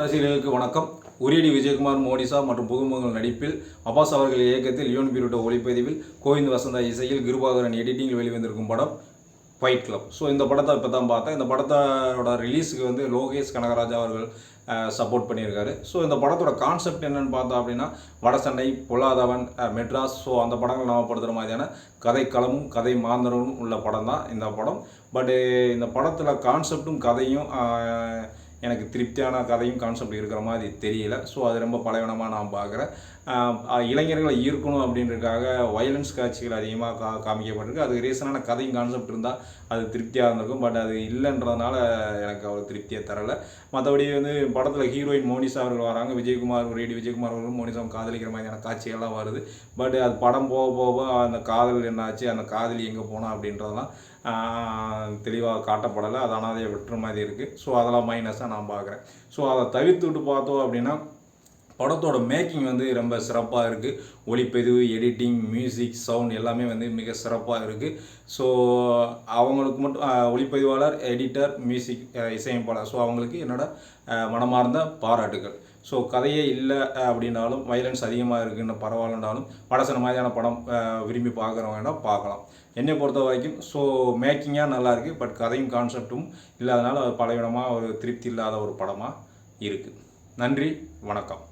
ரசிகர்களுக்கு வணக்கம். உரியடி விஜயகுமார் மோனிசா மற்றும் புதுமுகங்கள் நடிப்பில் அப்பாஸ் அவர்கள் இயக்கத்தில் லியோன் பீருட்ட ஒளிப்பதிவில் கோவிந்த் வசந்தா இசையில் கிருபாகரன் எடிட்டிங்கில் வெளிவந்திருக்கும் படம் ஃபைட் கிளப் ஸோ இந்த படத்தை இப்போ தான் பார்த்தேன். இந்த படத்தோட ரிலீஸுக்கு வந்து லோகேஷ் கனகராஜா அவர்கள் சப்போர்ட் பண்ணியிருக்காரு. ஸோ இந்த படத்தோட கான்செப்ட் என்னென்னு பார்த்தோம் அப்படின்னா வடசென்னை பொல்லாதவன் மெட்ராஸ். ஸோ அந்த படங்கள் ஞாபகப்படுத்துகிற மாதிரியான கதைக்களமும் கதை மாந்தரமும் உள்ள படம் தான் இந்த படம். பட்டு இந்த படத்தில் கான்செப்டும் கதையும் எனக்கு திருப்தியான கதையும் கான்செப்ட் இருக்கிற மாதிரி தெரியல. ஸோ அது ரொம்ப பலவீனமாக நான் பார்க்குறேன். இளைஞர்களை ஈர்க்கணும் அப்படின்றதுக்காக வயலன்ஸ் காட்சிகள் அதிகமாக கா காமிக்கப்பட்டிருக்கு. அதுக்கு ரீசனான கதையும் கான்செப்ட் இருந்தால் அது திருப்தியாக இருந்திருக்கும். பட் அது இல்லைன்றதுனால எனக்கு அவ்வளோ திருப்தியை தரலை. மற்றபடி வந்து படத்தில் ஹீரோயின் மோனிஷா அவர்கள் வராங்க. விஜயகுமார் ரேடி விஜயகுமார் அவர்களும் மோனிஷாவும் காதலிக்கிற மாதிரியான காட்சிகள்லாம் வருது. பட் அது படம் போக போக அந்த காதல் என்னாச்சு? அந்த காதலி எங்கே போனால் அப்படின்றதெல்லாம் தெளிவாக காட்டப்படலை. அது அனாதையை விட்டுற மாதிரி இருக்குது ஸோ அதெல்லாம் மைனஸாக நான் பார்க்குறேன். ஸோ அதை தவிர்த்துட்டு பார்த்தோம் அப்படின்னா படத்தோட மேக்கிங் வந்து ரொம்ப சிறப்பாக இருக்குது ஒளிப்பதிவு எடிட்டிங் மியூசிக் சவுண்ட் எல்லாமே வந்து மிக சிறப்பாக இருக்குது ஸோ அவங்களுக்கு மட்டும் ஒளிப்பதிவாளர் எடிட்டர் மியூசிக் இசையமைப்பாளர். ஸோ அவங்களுக்கு என்னோட மனமார்ந்த பாராட்டுகள். ஸோ கதையே இல்லை அப்படின்னாலும் வைலன்ஸ் அதிகமாக இருக்குன்னு பரவாயில்லனாலும் வடசன மாதிரியான படம் விரும்பி பார்க்குறவங்கன்னா பார்க்கலாம். என்னை பொறுத்த வரைக்கும் ஸோ மேக்கிங்காக நல்லாயிருக்கு பட் கதையும் கான்செப்டும் இல்லாதனால அது பலவிதமாக ஒரு திருப்தி இல்லாத ஒரு படமாக இருக்குது நன்றி வணக்கம்.